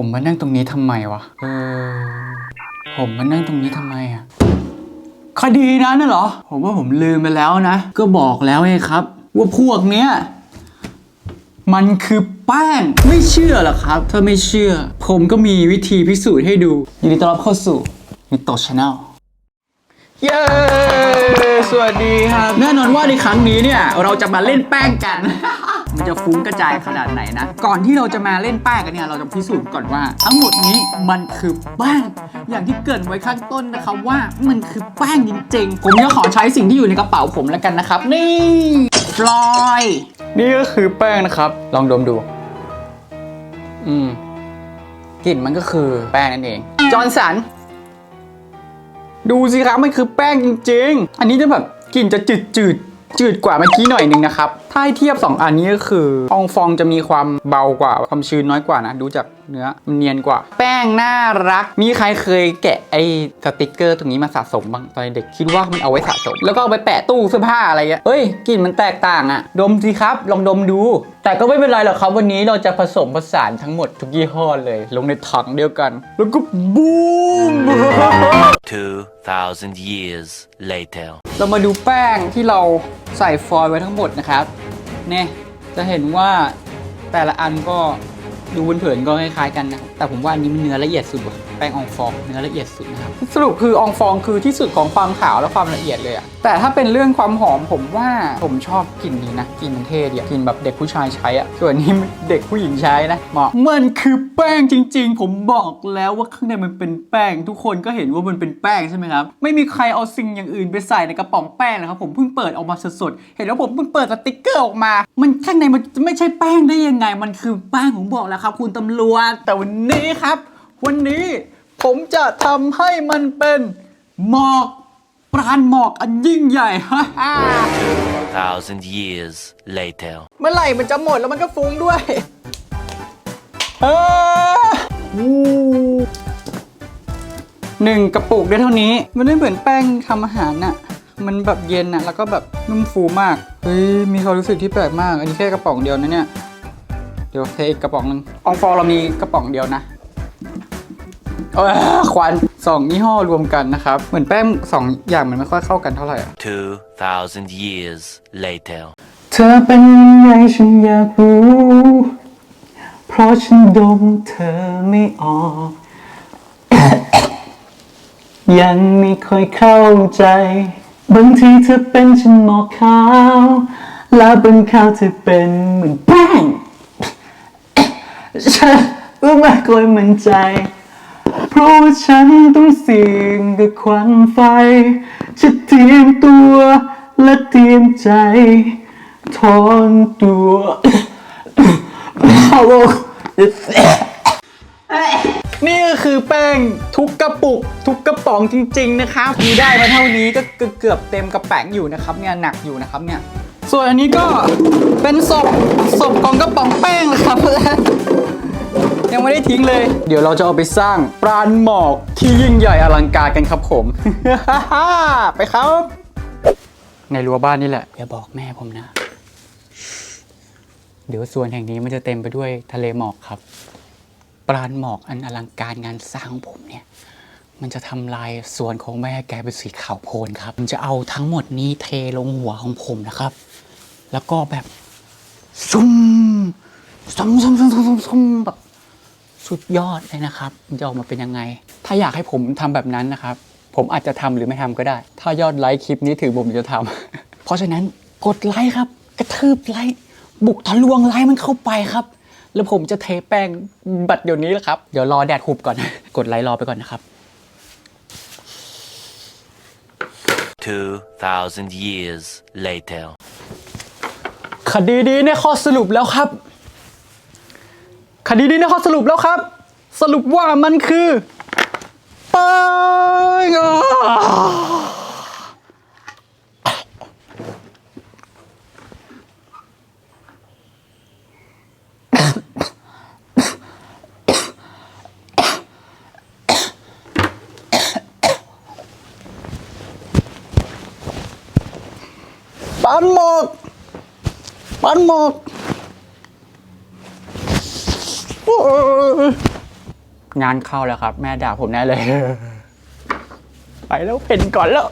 ผมมานั่งตรงนี้ทำไมวะเออผมมานั่งตรงนี้ทำไมอะคดีนั้นน่ะเหรอ ผมว่าผมลืมไปแล้วนะ ก็บอกแล้วไงครับ ว่าพวกเนี้ยมันคือแป้งไม่เชื่อหรอครับ ถ้าไม่เชื่อ ผมก็มีวิธีพิสูจน์ให้ดู ยินดีต้อนรับเข้าสู่มิโตชาแนลเย้ สวัสดีครับ แน่นอนว่าในครั้งนี้เนี่ย เราจะมาเล่นแป้งกัน มันจะฟุ้งกระจายขนาดไหนนะ ก่อนที่เราจะมาเล่นแป้งกันเนี่ยเราจะพิสูจน์ก่อนว่า ทั้งหมดนี้มันคือแป้งอย่างที่เกรินไว้ข้างต้นนะครับว่ามันคือแป้งจริงๆ ผมจะขอใช้สิ่งที่อยู่ในกระเป๋าผมแล้วกันนะครับ นี่ฟลอยนี่ก็คือแป้งนะครับ ลองดมดู อืมกลิ่นมันก็คือแป้งนั่นเองจอร์นสันดูสิครับมันคือแป้งจริง ๆ อันนี้จะแบบกลิ่นจะจืดจืดๆจืดกว่าเมื่อกี้หน่อยหนึงนะครับ ถ้าให้เทียบ 2 อันนี้ก็คืออองฟองจะมีความเบากว่า ความชื้นน้อยกว่านะ ดูจากเนื้อมันเนียนกว่า แป้งน่ารัก มีใครเคยแกะไอ้สติกเกอร์ตรงนี้มาสะสมบ้างตอนเด็กคิดว่ามันเอาไว้สะสม แล้วก็เอาไปแปะตู้เสื้อผ้าอะไรเงี้ยเฮ้ยกลิ่นมันแตกต่างอะดมสิครับ ลองดมดู แต่ก็ไม่เป็นไรหรอกครับวันนี้เราจะผสมผสานทั้งหมดทุกยี่ห้อเลย ลงในถังเดียวกัน แล้วก็บูม 2,000 years later. เรามาดูแป้งที่เราใส่ฟอยล์ไว้ทั้งหมดนะครับ เนี่ยจะเห็นว่าแต่ละอันก็ดูเผินก็คล้ายๆกันนะครับแต่ผมว่าอันนี้มันเนื้อละเอียดสุดว่ะแป้งอองฟองเนื้อละเอียดสุดนะครับสรุปคืออองฟองคือที่สุดของความขาวและความละเอียดเลยอะแต่ถ้าเป็นเรื่องความหอมผมว่าผมชอบกลิ่นนี้นะกลิ่นมันเท่ดีอะกลิ่นแบบเด็กผู้ชายใช้อะส่วนนี้เด็กผู้หญิงใช้นะเหมาะมันคือแป้งจริง ๆ ผมบอกแล้วว่าข้างในมันเป็นแป้ง ทุกคนก็เห็นว่ามันเป็นแป้งใช่ไหมครับไม่มีใครเอาสิ่งอย่างอื่นไปใส่ในกระป๋องแป้งนะครับผมเพิ่งเปิดออกมาสดๆเห็นแล้วผมเพิ่งเปิดสติกเกอร์ออกมา มันข้างในมันจะไม่ใช่แป้งได้ยังไง มันคือแป้งผมบอกแล้วครับ คุณตำรวจแต่วันนี้ครับ วันนี้ผมจะทำให้มันเป็นหมอกปราณหมอกอันยิ่งใหญ่2,000 years later. เมื่อไหร่มันจะหมดแล้วมันก็ฟุ้งด้วยเออวู้หนึ่งกระปุกได้เท่านี้ มันไม่เหมือนแป้งทำอาหารน่ะ มันแบบเย็นน่ะ แล้วก็แบบนุ่มฟูมาก เฮ้ย มีความรู้สึกที่แปลกมาก อันนี้แค่กระป๋องเดียวนะเนี่ยเดี๋ยวเทอีกกระป๋องหนึงอองฟองเรามีกระป๋องเดียวนะเออควันสองยี่ห้อรวมกันนะครับ เหมือนแป้งสองอย่างมันไม่ค่อยเข้ากันเท่าไหร่อะ2,000 years later. เธอเป็นยังไงฉันอยากรู้ เพราะฉันดมเธอไม่ออก ยังไม่ค่อยเข้าใจ บางทีเธอเป็นฉันหมอกขาว แล้วบนขาวเธอเป็นเหมือนแป้ง ฉันก็ไม่ค่อยมั่นใจ เพราะว่าฉันต้องเสี่ยงกับควันไฟจะเตรียมตัวและเตรียมใจถอนตัวเอานี่ก็คือแป้งทุกกระปุก ทุกกระป๋องจริง ๆ นะครับมีได้มาเท่านี้ก็เกือบเต็มกระแป๋งอยู่นะครับเนี่ยหนักอยู่นะครับเนี่ยส่วนอันนี้ก็เป็นศพศพของกระป๋องแป้งนะครับ ยังไม่ได้ทิ้งเลย เดี๋ยวเราจะเอาไปสร้างปราณหมอกที่ยิ่งใหญ่อลังการกันครับผม ไปครับ ในรั้วบ้านนี่แหละอย่าบอกแม่ผมนะ เดี๋ยวส่วนแห่งนี้มันจะเต็มไปด้วยทะเลหมอกครับ ปราณหมอกอันอลังการงานสร้างของผมเนี่ยมันจะทำลายสวนของแม่แกเป็นสีขาวโพลนครับผมจะเอาทั้งหมดนี้เทลงหัวของผมนะครับ แล้วก็แบบซุ่มซุ่มซุ่มซุ่มซุ่มซุ่มซุ่มแบบ สุดยอดเลยนะครับมันจะออกมาเป็นยังไง ถ้าอยากให้ผมทำแบบนั้นนะครับ ผมอาจจะทำหรือไม่ทำก็ได้ ถ้ายอดไลค์คลิปนี้ถือผมจะทำเพราะฉะนั้นกดไลค์ครับ กระทืบไลค์บุกทะลวงไลค์มันเข้าไปครับ แล้วผมจะเทแป้งบัตรเดี๋ยวนี้แหละครับ เดี๋ยวรอแดดหุบก่อน กดไลค์รอไปก่อนนะครับ2,000 years later. คดีนี้เนี่ยข้อสรุปแล้วครับ คดีนี้นี่ยข้อสรุปแล้วครับ สรุปว่ามันคือปังปันหมอกปันหมอกโอ้ย งานเข้าแล้วครับ แม่ด่าผมแน่เลย ไปแล้วเพ่นก่อนแล้ว